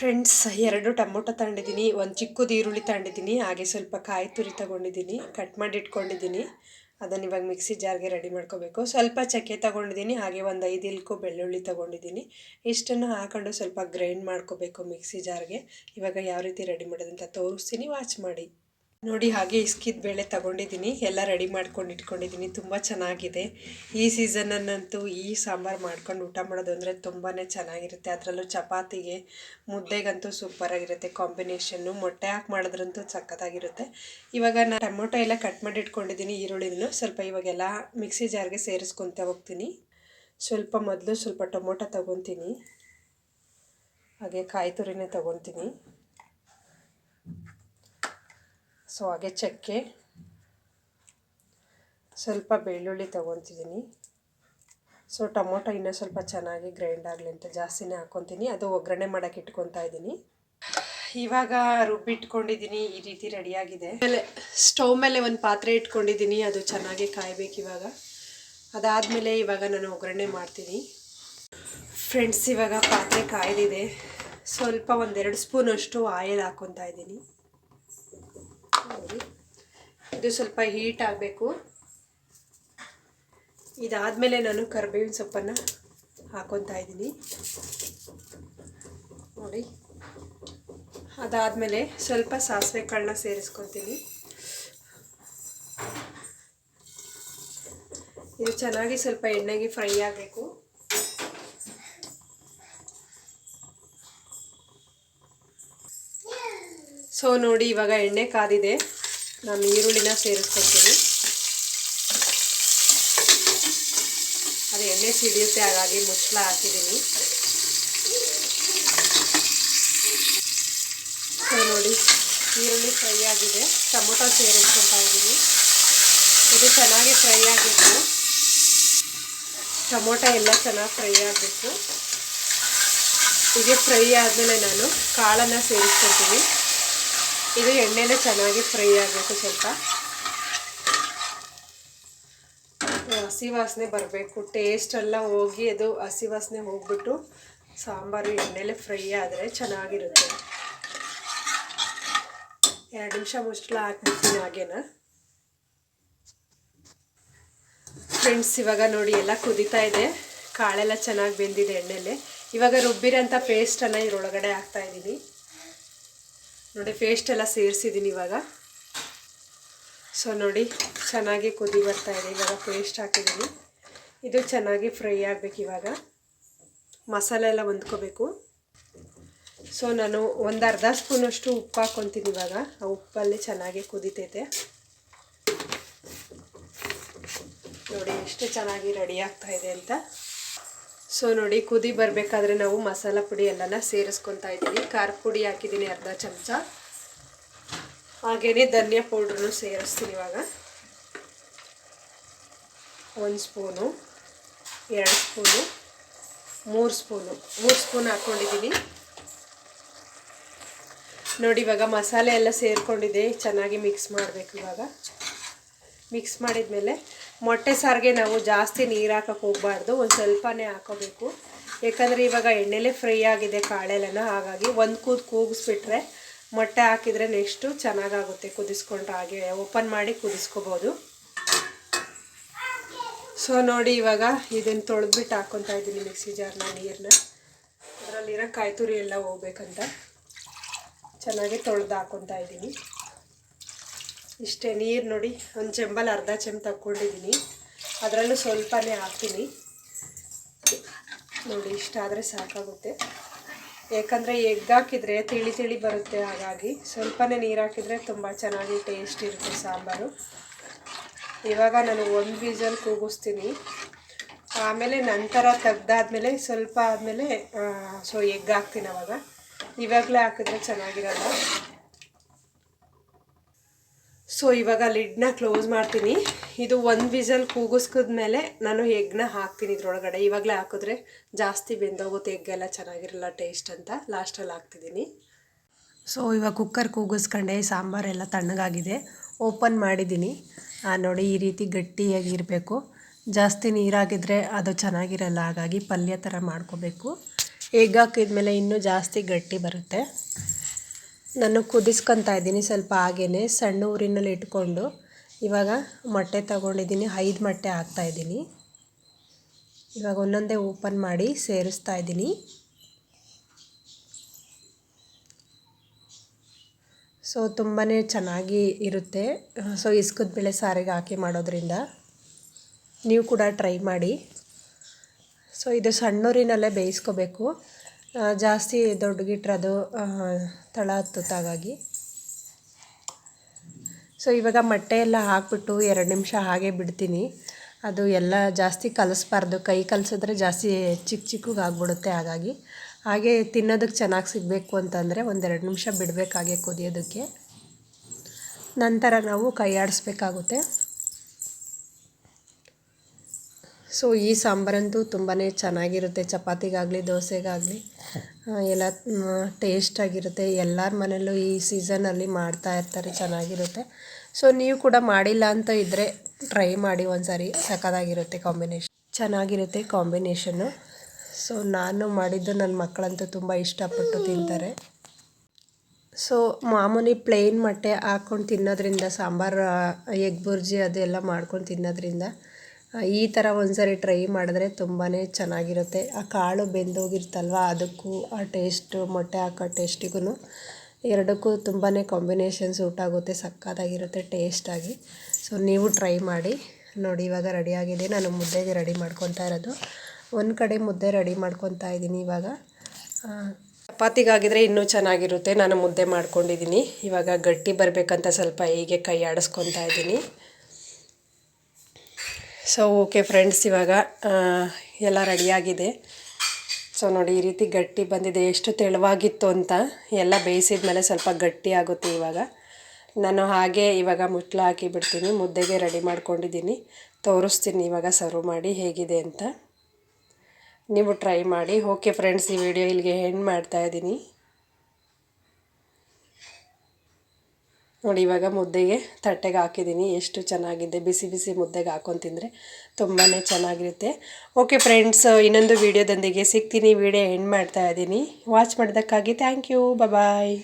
Friends, ಎರಡು tomato ತಗೊಂಡಿದ್ದೀನಿ, ಒಂದು ಚಿಕ್ಕದು ಈರುಳ್ಳಿ ತಗೊಂಡಿದ್ದೀನಿ, ಹಾಗೆ ಸ್ವಲ್ಪ ಕಾಯಿ ತುರಿ ತಗೊಂಡಿದ್ದೀನಿ, ಕಟ್ ಮಾಡಿ ಇಟ್ಕೊಂಡಿದ್ದೀನಿ. ಅದನ್ನು ಇವಾಗ ಮಿಕ್ಸಿ ಜಾರ್ಗೆ ರೆಡಿ ಮಾಡ್ಕೋಬೇಕು. ಸ್ವಲ್ಪ ಚಕ್ಕೆ ತಗೊಂಡಿದ್ದೀನಿ, ಹಾಗೆ ಒಂದು ಐದು ಇಲ್ಕು ಬೆಳ್ಳುಳ್ಳಿ ತಗೊಂಡಿದ್ದೀನಿ. ಇಷ್ಟನ್ನು ಹಾಕೊಂಡು ಸ್ವಲ್ಪ ಗ್ರೈಂಡ್ ಮಾಡ್ಕೋಬೇಕು ಮಿಕ್ಸಿ ಜಾರ್ಗೆ. ಇವಾಗ ಯಾವ ರೀತಿ ರೆಡಿ ಮಾಡೋದಂತ ತೋರಿಸ್ತೀನಿ ವಾಚ್ ಮಾಡಿ. ನೋಡಿ ಹಾಗೆ ಇಸ್ಕಿದ ಬೇಳೆ ತಗೊಂಡಿದ್ದೀನಿ. ಎಲ್ಲ ರೆಡಿ ಮಾಡ್ಕೊಂಡು ಇಟ್ಕೊಂಡಿದ್ದೀನಿ. ತುಂಬ ಚೆನ್ನಾಗಿದೆ. ಈ ಸೀಸನನ್ನಂತೂ ಈ ಸಾಂಬಾರು ಮಾಡ್ಕೊಂಡು ಊಟ ಮಾಡೋದು ಅಂದರೆ ತುಂಬಾ ಚೆನ್ನಾಗಿರುತ್ತೆ. ಅದರಲ್ಲೂ ಚಪಾತಿಗೆ ಮುದ್ದೆಗಂತೂ ಸೂಪರಾಗಿರುತ್ತೆ ಕಾಂಬಿನೇಷನ್ನು ಮೊಟ್ಟೆ ಹಾಕಿ ಮಾಡಿದ್ರಂತೂ ಸಖತ್ತಾಗಿರುತ್ತೆ. ಇವಾಗ ನಾನು ಟೊಮೊಟೊ ಎಲ್ಲ ಕಟ್ ಮಾಡಿ ಇಟ್ಕೊಂಡಿದ್ದೀನಿ ಈರುಳ್ಳಿನೂ. ಸ್ವಲ್ಪ ಇವಾಗೆಲ್ಲ ಮಿಕ್ಸಿ ಜಾರ್ಗೆ ಸೇರಿಸ್ಕೊತ ಹೋಗ್ತೀನಿ. ಸ್ವಲ್ಪ ಮೊದಲು ಸ್ವಲ್ಪ ಟೊಮೊಟೊ ತಗೊತೀನಿ. ಹಾಗೆ ಕಾಯಿ ತುರಿನೇ ತಗೊತೀನಿ. ಸೊ ಹಾಗೆ ಚಕ್ಕೆ. ಸ್ವಲ್ಪ ಬೆಳ್ಳುಳ್ಳಿ ತೊಗೊತಿದ್ದೀನಿ ಸೊ ಟೊಮೊಟೊ ಇನ್ನೂ ಸ್ವಲ್ಪ ಚೆನ್ನಾಗಿ ಗ್ರೈಂಡ್ ಆಗಲಿ ಅಂತ ಜಾಸ್ತಿನೇ ಹಾಕ್ಕೊತೀನಿ ಅದು ಒಗ್ಗರಣೆ ಮಾಡೋಕೆ ಇಟ್ಕೊತಾ ಇದ್ದೀನಿ ಇವಾಗ ರುಬ್ಬಿಟ್ಕೊಂಡಿದ್ದೀನಿ ಈ ರೀತಿ ರೆಡಿಯಾಗಿದೆ. ಆಮೇಲೆ ಸ್ಟವ್ ಮೇಲೆ ಒಂದು ಪಾತ್ರೆ ಇಟ್ಕೊಂಡಿದ್ದೀನಿ ಅದು ಚೆನ್ನಾಗಿ ಕಾಯಬೇಕು ಇವಾಗ. ಅದಾದಮೇಲೆ ಇವಾಗ ನಾನು ಒಗ್ಗರಣೆ ಮಾಡ್ತೀನಿ. ಫ್ರೆಂಡ್ಸ್ ಇವಾಗ ಪಾತ್ರೆ ಕಾಯ್ದಿದೆ. ಸ್ವಲ್ಪ ಒಂದೆರಡು ಸ್ಪೂನಷ್ಟು ಆಯಿಲ್ ಹಾಕ್ಕೊತಾ ಇದ್ದೀನಿ ನೋಡಿ. ಇದು ಸ್ವಲ್ಪ ಹೀಟ್ ಆಗಬೇಕು. ಇದಾದಮೇಲೆ ನಾನು ಕರ್ಬೇವಿನ ಸೊಪ್ಪನ್ನು ಹಾಕೊತಾ ಇದ್ದೀನಿ. ನೋಡಿ. ಅದಾದಮೇಲೆ ಸ್ವಲ್ಪ ಸಾಸಿವೆ ಕಾಳನ್ನ ಸೇರಿಸ್ಕೊತೀನಿ. ಇದು ಚೆನ್ನಾಗಿ ಸ್ವಲ್ಪ ಎಣ್ಣೆಗೆ ಫ್ರೈ ಆಗಬೇಕು. ಸೊ ನೋಡಿ, ಇವಾಗ ಎಣ್ಣೆ ಕಾದಿದೆ. ನಾನು ಈರುಳ್ಳಿನ ಸೇರಿಸ್ಕೊಳ್ತೀನಿ ಅದು ಎಣ್ಣೆ ಸಿಡಿಯುತ್ತೆ, ಹಾಗಾಗಿ ಮುಚ್ಚಳ ಹಾಕಿದ್ದೀನಿ. ಸೊ ನೋಡಿ, ಈರುಳ್ಳಿ ಫ್ರೈ ಆಗಿದೆ. ಟೊಮೊಟೊ ಸೇರಿಸ್ಕೊತಾ ಇದ್ದೀನಿ. ಇದು ಚೆನ್ನಾಗಿ ಫ್ರೈ ಆಗಬೇಕು ಟೊಮೊಟೊ ಎಲ್ಲ ಚೆನ್ನಾಗಿ ಫ್ರೈ ಆಗಬೇಕು ಹೀಗೆ ಫ್ರೈ ಆದಮೇಲೆ ನಾನು ಕಾಳನ್ನು ಸೇರಿಸ್ಕೊತೀನಿ. ಇದು ಎಣ್ಣೆನೇ ಚೆನ್ನಾಗಿ ಫ್ರೈ ಆಗಬೇಕು ಸ್ವಲ್ಪ. ಹಸಿ ವಾಸನೆ ಬರಬೇಕು. ಟೇಸ್ಟ್ ಎಲ್ಲ ಹೋಗಿ ಅದು ಹಸಿ ವಾಸನೆ ಹೋಗ್ಬಿಟ್ಟು ಸಾಂಬಾರು ಎಣ್ಣೆಲೆ ಫ್ರೈ ಆದರೆ ಚೆನ್ನಾಗಿರುತ್ತೆ. ಎರಡು ನಿಮಿಷ ಮುಚ್ಚಳ ಹಾಕ್ಬಿಡ್ತೀನಿ ಹಾಗೇನ? ಫ್ರೆಂಡ್ಸ್ ಇವಾಗ ನೋಡಿ ಎಲ್ಲ ಕುದೀತಾ ಇದೆ. ಕಾಳೆಲ್ಲ ಚೆನ್ನಾಗಿ ಬೆಂದಿದೆ ಎಣ್ಣೆಲೆ. ಇವಾಗ ರುಬ್ಬಿರೋಂಥ ಪೇಸ್ಟನ್ನು ಇದರೊಳಗಡೆ ಹಾಕ್ತಾಯಿದ್ದೀನಿ ನೋಡಿ ಪೇಸ್ಟ್ ಎಲ್ಲ ಸೇರಿಸಿದ್ದೀನಿ ಇವಾಗ. ಸೊ ನೋಡಿ ಚೆನ್ನಾಗಿ ಕುದಿ ಬರ್ತಾ ಇದೆ. ಇವಾಗ ಪೇಸ್ಟ್ ಹಾಕಿದ್ದೀನಿ. ಇದು ಚೆನ್ನಾಗಿ ಫ್ರೈ ಆಗಬೇಕು ಇವಾಗ. ಮಸಾಲೆ ಎಲ್ಲ ಹೊಂದ್ಕೋಬೇಕು. ಸೊ ನಾನು ಒಂದು ಅರ್ಧ ಸ್ಪೂನಷ್ಟು ಉಪ್ಪು ಹಾಕ್ಕೊತೀನಿ ಇವಾಗ. ಆ ಉಪ್ಪಲ್ಲಿ ಚೆನ್ನಾಗಿ ಕುದಿತೈತೆ. ನೋಡಿ ಎಷ್ಟು ಚೆನ್ನಾಗಿ ರೆಡಿ ಆಗ್ತಾ ಇದೆ ಅಂತ. ಸೊ ನೋಡಿ, ಕುದಿ ಬರಬೇಕಾದ್ರೆ ನಾವು ಮಸಾಲ ಪುಡಿ ಎಲ್ಲನ ಸೇರಿಸ್ಕೊತಾ ಇದ್ದೀನಿ ಖಾರ ಪುಡಿ ಹಾಕಿದ್ದೀನಿ ಅರ್ಧ ಚಮಚ. ಹಾಗೆಯೇ ಧನಿಯಾ ಪೌಡ್ರನ್ನು ಸೇರಿಸ್ತೀನಿ ಇವಾಗ. ಒಂದು ಸ್ಪೂನು, ಎರಡು ಸ್ಪೂನು, ಮೂರು ಸ್ಪೂನು. ಮೂರು ಸ್ಪೂನ್ ಹಾಕ್ಕೊಂಡಿದ್ದೀನಿ ನೋಡಿ, ಇವಾಗ ಮಸಾಲೆ ಎಲ್ಲ ಸೇರಿಕೊಂಡಿದೆ ಚೆನ್ನಾಗಿ ಮಿಕ್ಸ್ ಮಾಡಬೇಕು ಇವಾಗ. ಮಿಕ್ಸ್ ಮಾಡಿದ್ಮೇಲೆ ಮೊಟ್ಟೆ ಸಾರಿಗೆ ನಾವು ಜಾಸ್ತಿ ನೀರು ಹಾಕೋಕೆ ಹೋಗಬಾರ್ದು, ಒಂದು ಸ್ವಲ್ಪನೇ ಹಾಕೋಬೇಕು. ಯಾಕಂದರೆ ಇವಾಗ ಎಣ್ಣೆಲೆ ಫ್ರೈ ಆಗಿದೆ ಕಾಳೆಲ್ಲನ ಹಾಗಾಗಿ ಒಂದು ಕೂದು ಕೂಗಿಸ್ಬಿಟ್ರೆ ಮೊಟ್ಟೆ ಹಾಕಿದರೆ ನೆಕ್ಸ್ಟು ಚೆನ್ನಾಗಾಗುತ್ತೆ ಕುದಿಸ್ಕೊಂಡ್ರೆ ಹಾಗೆ, ಓಪನ್ ಮಾಡಿ ಕುದಿಸ್ಕೋಬೋದು. ಸೊ ನೋಡಿ ಇವಾಗ ಇದನ್ನು ತೊಳೆದ್ಬಿಟ್ಟು ಹಾಕ್ಕೊತಾ ಇದ್ದೀನಿ ಮಿಕ್ಸಿ ಜಾರ್ನ ನೀರನ್ನ ಅದರಲ್ಲಿರೋ ಕಾಯಿ ತುರಿ ಎಲ್ಲ ಹೋಗ್ಬೇಕಂತ. ಚೆನ್ನಾಗಿ ತೊಳೆದು ಹಾಕ್ಕೊತಾ ಇದ್ದೀನಿ. ಇಷ್ಟೇ ನೀರು ನೋಡಿ, ಒಂದು ಚೆಂಬಲ್ಲಿ ಅರ್ಧ ಚೆಂಬು ತಕ್ಕೊಂಡಿದ್ದೀನಿ ಅದರಲ್ಲೂ ಸ್ವಲ್ಪನೇ ಹಾಕ್ತೀನಿ. ನೋಡಿ ಇಷ್ಟಾದರೆ ಸಾಕಾಗುತ್ತೆ. ಯಾಕಂದರೆ ಎಗ್ ಹಾಕಿದರೆ ತಿಳಿ ತಿಳಿ ಬರುತ್ತೆ ಹಾಗಾಗಿ. ಸ್ವಲ್ಪನೇ ನೀರು ಹಾಕಿದರೆ ತುಂಬ ಚೆನ್ನಾಗಿ ಟೇಸ್ಟ್ ಇರುತ್ತೆ ಸಾಂಬಾರು. ಇವಾಗ ನಾನು ಒಂದು ಬೀಜಲ್ಲಿ ಕೂಗಿಸ್ತೀನಿ. ಆಮೇಲೆ ನಂತರ ತೆಗ್ದಾದ್ಮೇಲೆ ಸ್ವಲ್ಪ ಆದಮೇಲೆ ಸೊ ಎಗ್ ಹಾಕ್ತೀನಿ ಅವಾಗ. ಇವಾಗಲೇ ಹಾಕಿದ್ರೆ ಚೆನ್ನಾಗಿರಲ್ಲ. ಸೊ ಇವಾಗ ಲಿಡ್ನ ಕ್ಲೋಸ್ ಮಾಡ್ತೀನಿ. ಇದು ಒಂದು ವಿಸಲ್ ಕೂಗಿಸ್ಕಿದ್ಮೇಲೆ ನಾನು ಎಗ್ನ ಹಾಕ್ತೀನಿ ಇದ್ರೊಳಗಡೆ. ಇವಾಗಲೇ ಹಾಕಿದ್ರೆ ಜಾಸ್ತಿ ಬೆಂದೋಗುತ್ತೆ, ಎಗ್ಗೆಲ್ಲ ಚೆನ್ನಾಗಿರಲ್ಲ ಟೇಸ್ಟ್ ಅಂತ. ಲಾಸ್ಟಲ್ಲಿ ಹಾಕ್ತಿದ್ದೀನಿ. ಸೊ ಇವಾಗ ಕುಕ್ಕರ್ ಕೂಗಿಸ್ಕೊಂಡೆ ಸಾಂಬಾರೆಲ್ಲ ತಣ್ಣಗಾಗಿದೆ. ಓಪನ್ ಮಾಡಿದ್ದೀನಿ. ನೋಡಿ, ಈ ರೀತಿ ಗಟ್ಟಿಯಾಗಿರಬೇಕು. ಜಾಸ್ತಿ ನೀರಾಗಿದ್ದರೆ ಅದು ಚೆನ್ನಾಗಿರಲ್ಲ, ಹಾಗಾಗಿ ಪಲ್ಯ ಥರ ಮಾಡ್ಕೋಬೇಕು. ಎಗ್ ಹಾಕಿದ್ಮೇಲೆ ಇನ್ನೂ ಜಾಸ್ತಿ ಗಟ್ಟಿ ಬರುತ್ತೆ. ನಾನು ಕುದಿಸ್ಕೊತಾ ಇದ್ದೀನಿ ಸ್ವಲ್ಪ ಹಾಗೇ ಸಣ್ಣ ಊರಿನಲ್ಲಿ ಇಟ್ಕೊಂಡು. ಇವಾಗ ಮೊಟ್ಟೆ ತಗೊಂಡಿದ್ದೀನಿ, ಐದು ಮೊಟ್ಟೆ ಹಾಕ್ತಾಯಿದ್ದೀನಿ ಇವಾಗ ಒಂದೊಂದೇ ಓಪನ್ ಮಾಡಿ ಸೇರಿಸ್ತಾ ಇದ್ದೀನಿ. ಸೊ ತುಂಬಾ ಚೆನ್ನಾಗಿ ಇರುತ್ತೆ. ಸೊ, ಇಸ್ಕದ ಬೆಳೆ ಸಾರಿಗೆ ಹಾಕಿ ಮಾಡೋದ್ರಿಂದ ನೀವು ಕೂಡ ಟ್ರೈ ಮಾಡಿ. ಸೊ, ಇದು ಸಣ್ಣೂರಿನಲ್ಲೇ ಬೇಯಿಸ್ಕೋಬೇಕು. ಜಾಸ್ತಿ ದೊಡ್ಡಗಿಟ್ರೆ ಅದು ತಳ ಹತ್ತುತ್ತಾಗಾಗಿ. ಸೊ ಇವಾಗ ಮೊಟ್ಟೆ ಎಲ್ಲ ಹಾಕ್ಬಿಟ್ಟು ಎರಡು ನಿಮಿಷ ಹಾಗೆ ಬಿಡ್ತೀನಿ. ಅದು ಎಲ್ಲ ಜಾಸ್ತಿ ಕಲಿಸ್ಬಾರ್ದು. ಕೈ ಕಲಿಸಿದ್ರೆ ಜಾಸ್ತಿ ಚಿಕ್ಕ ಚಿಕ್ಕಗೆ ಆಗ್ಬಿಡುತ್ತೆ ಹಾಗಾಗಿ. ಹಾಗೆ ತಿನ್ನೋದಕ್ಕೆ ಚೆನ್ನಾಗಿ ಸಿಗಬೇಕು ಅಂತಂದರೆ ಒಂದೆರಡು ನಿಮಿಷ ಬಿಡಬೇಕಾಗೆ ಕುದಿಯೋದಕ್ಕೆ. ನಂತರ ನಾವು ಕೈ ಆಡಿಸ್ಬೇಕಾಗುತ್ತೆ ಸೊ ಈ ಸಾಂಬಾರಂತೂ ತುಂಬಾ ಚೆನ್ನಾಗಿರುತ್ತೆ. ಚಪಾತಿಗಾಗಲಿ, ದೋಸೆಗಾಗಲಿ. ಎಲ್ಲ ಟೇಸ್ಟಾಗಿರುತ್ತೆ ಎಲ್ಲರ ಮನೆಯಲ್ಲೂ ಈ ಸೀಸನಲ್ಲಿ ಮಾಡ್ತಾ ಇರ್ತಾರೆ, ಚೆನ್ನಾಗಿರುತ್ತೆ. ಸೊ ನೀವು ಕೂಡ ಮಾಡಿಲ್ಲ ಅಂತ ಇದ್ದರೆ ಟ್ರೈ ಮಾಡಿ ಒಂದು ಸಾರಿ ಸಖತ್ತಾಗಿರುತ್ತೆ ಕಾಂಬಿನೇಷನ್ ಚೆನ್ನಾಗಿರುತ್ತೆ ಕಾಂಬಿನೇಷನ್ನು ಸೊ ನಾನು ಮಾಡಿದ್ದು ನನ್ನ ಮಕ್ಕಳಂತೂ ತುಂಬ ಇಷ್ಟಪಟ್ಟು ತಿಂತಾರೆ. ಸೊ ಮಾಮೂಲಿ ಪ್ಲೇನ್ ಮೊಟ್ಟೆ ಹಾಕ್ಕೊಂಡು ತಿನ್ನೋದ್ರಿಂದ, ಸಾಂಬಾರು ಎಗ್ ಬುರ್ಜಿ ಅದೆಲ್ಲ ಮಾಡ್ಕೊಂಡು ತಿನ್ನೋದ್ರಿಂದ ಈ ಥರ ಒಂದು ಸಾರಿ ಟ್ರೈ ಮಾಡಿದ್ರೆ ತುಂಬಾ ಚೆನ್ನಾಗಿರುತ್ತೆ. ಆ ಕಾಳು ಬೆಂದೋಗಿರ್ತಲ್ವ, ಅದಕ್ಕೂ ಆ ಟೇಸ್ಟು ಮೊಟ್ಟೆ ಹಾಕೋ ಟೇಸ್ಟಿಗೂ ಎರಡಕ್ಕೂ ತುಂಬಾ ಕಾಂಬಿನೇಷನ್ ಸೂಟ್ ಆಗುತ್ತೆ, ಸಕ್ಕತ್ತಾಗಿರುತ್ತೆ ಟೇಸ್ಟಾಗಿ ಸೊ ನೀವು ಟ್ರೈ ಮಾಡಿ, ನೋಡಿ ಇವಾಗ ರೆಡಿಯಾಗಿದೆ ನಾನು ಮುದ್ದೆಗೆ ರೆಡಿ ಮಾಡ್ಕೊತಾ ಇರೋದು. ಒಂದು ಕಡೆ ಮುದ್ದೆ ರೆಡಿ ಮಾಡ್ಕೊತಾ ಇದ್ದೀನಿ ಇವಾಗ. ಚಪಾತಿಗಾಗಿದ್ರೆ ಇನ್ನೂ ಚೆನ್ನಾಗಿರುತ್ತೆ. ನಾನು ಮುದ್ದೆ ಮಾಡ್ಕೊಂಡಿದ್ದೀನಿ. ಇವಾಗ ಗಟ್ಟಿ ಬರಬೇಕಂತ ಸ್ವಲ್ಪ ಹೀಗೆ ಕೈ ಆಡಿಸ್ಕೊತಾ ಇದ್ದೀನಿ. ಸೊ ಓಕೆ ಫ್ರೆಂಡ್ಸ್ ಇವಾಗ ಎಲ್ಲ ರೆಡಿಯಾಗಿದೆ ಸೊ ನೋಡಿ, ಈ ರೀತಿ ಗಟ್ಟಿ ಬಂದಿದೆ. ಎಷ್ಟು ತೆಳುವಾಗಿತ್ತು ಅಂತ ಎಲ್ಲ ಬೇಯಿಸಿದ ಮೇಲೆ ಸ್ವಲ್ಪ ಗಟ್ಟಿ ಆಗುತ್ತೆ ಇವಾಗ. ನಾನು ಹಾಗೆ ಇವಾಗ ಮುಟ್ಲು ಹಾಕಿ ಬಿಡ್ತೀನಿ ಮುದ್ದೆಗೆ ರೆಡಿ ಮಾಡ್ಕೊಂಡಿದ್ದೀನಿ. ತೋರಿಸ್ತೀನಿ ಇವಾಗ ಸರ್ವ್ ಮಾಡಿ ಹೇಗಿದೆ ಅಂತ. ನೀವು ಟ್ರೈ ಮಾಡಿ. ಓಕೆ ಫ್ರೆಂಡ್ಸ್ ಈ ವಿಡಿಯೋ ಇಲ್ಲಿಗೆ ಹೆಣ್ಣು ಮಾಡ್ತಾಯಿದ್ದೀನಿ ನೋಡಿ, ಇವಾಗ ಮುದ್ದೆಗೆ ತಟ್ಟೆಗೆ ಹಾಕಿದ್ದೀನಿ. ಎಷ್ಟು ಚೆನ್ನಾಗಿದೆ. ಬಿಸಿ ಬಿಸಿ ಮುದ್ದೆಗೆ ಹಾಕೊಂಡು ತಿಂದರೆ ತುಂಬಾ ಚೆನ್ನಾಗಿರುತ್ತೆ. ಓಕೆ ಫ್ರೆಂಡ್ಸ್ ಇನ್ನೊಂದು ವೀಡಿಯೋದೊಂದಿಗೆ ಸಿಗ್ತೀನಿ. ವೀಡಿಯೋ ಎಂಡ್ ಮಾಡ್ತಾ ಇದ್ದೀನಿ. ವಾಚ್ ಮಾಡೋದಕ್ಕಾಗಿ ಥ್ಯಾಂಕ್ ಯು ಬಾಯ್